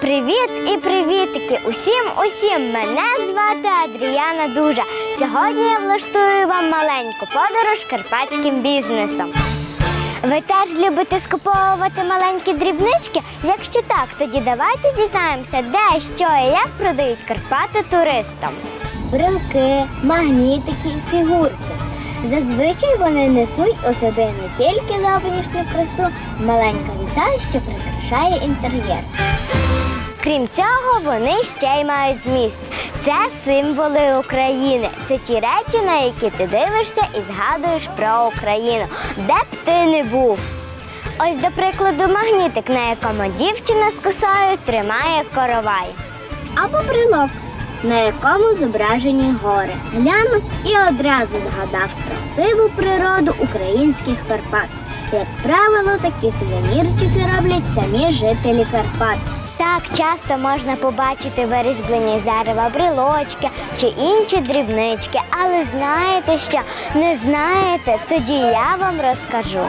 Привіт і привітики! Усім усім! Мене звати Адріяна Дужа. Сьогодні я влаштую вам маленьку подорож карпатським бізнесом. Ви теж любите скуповувати маленькі дрібнички? Якщо так, тоді давайте дізнаємося, де, що і як продають Карпати туристам. Брелки, магнітики, фігурки. Зазвичай вони несуть у собі не тільки зовнішню красу, маленька деталь, що прикрашає інтер'єр. Крім цього, вони ще й мають зміст. Це символи України. Це ті речі, на які ти дивишся і згадуєш про Україну, де б ти не був. Ось, до прикладу, магнітик, на якому дівчина з косою тримає коровай. Або брелок, на якому зображені гори. Глянув і одразу згадав красиву природу українських Карпат. Як правило, такі сувенірчики роблять самі жителі Карпат. Так часто можна побачити вирізблені з дерева брелочки чи інші дрібнички, але знаєте що? Не знаєте, тоді я вам розкажу.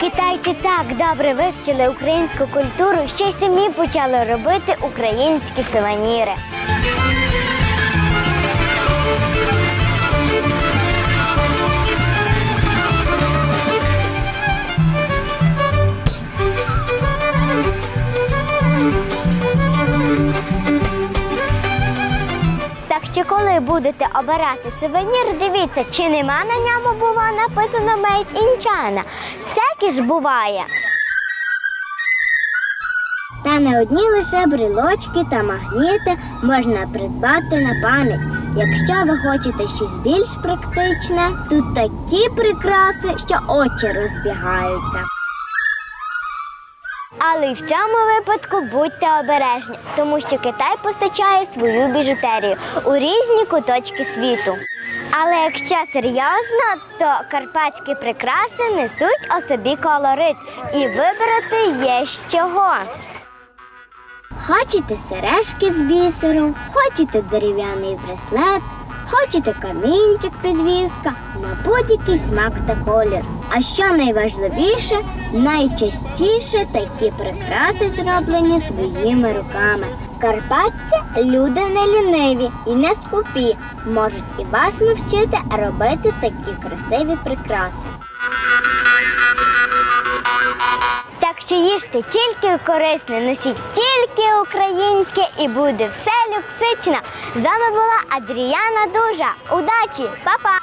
Китайці так добре вивчили українську культуру, що й самі почали робити українські сувеніри. Що, коли будете обирати сувенір, дивіться, чи нема на ньому було написано Made in China. Всяке ж буває. Та не одні лише брелочки та магніти можна придбати на пам'ять. Якщо ви хочете щось більш практичне, тут такі прикраси, що очі розбігаються. Але й в цьому випадку будьте обережні, тому що Китай постачає свою біжутерію у різні куточки світу. Але якщо серйозно, то карпатські прикраси несуть у собі колорит і вибрати є з чого. Хочете сережки з бісером, хочете дерев'яний браслет, хочете камінчик підвіска на будь-який смак та колір. А що найважливіше, найчастіше такі прикраси зроблені своїми руками. Карпатці люди не ліниві і не скупі, можуть і вас навчити робити такі красиві прикраси. Так що їжте тільки корисне, носіть тільки українське і буде все люксично. З вами була Адріяна Дужа. Удачі, Па-па!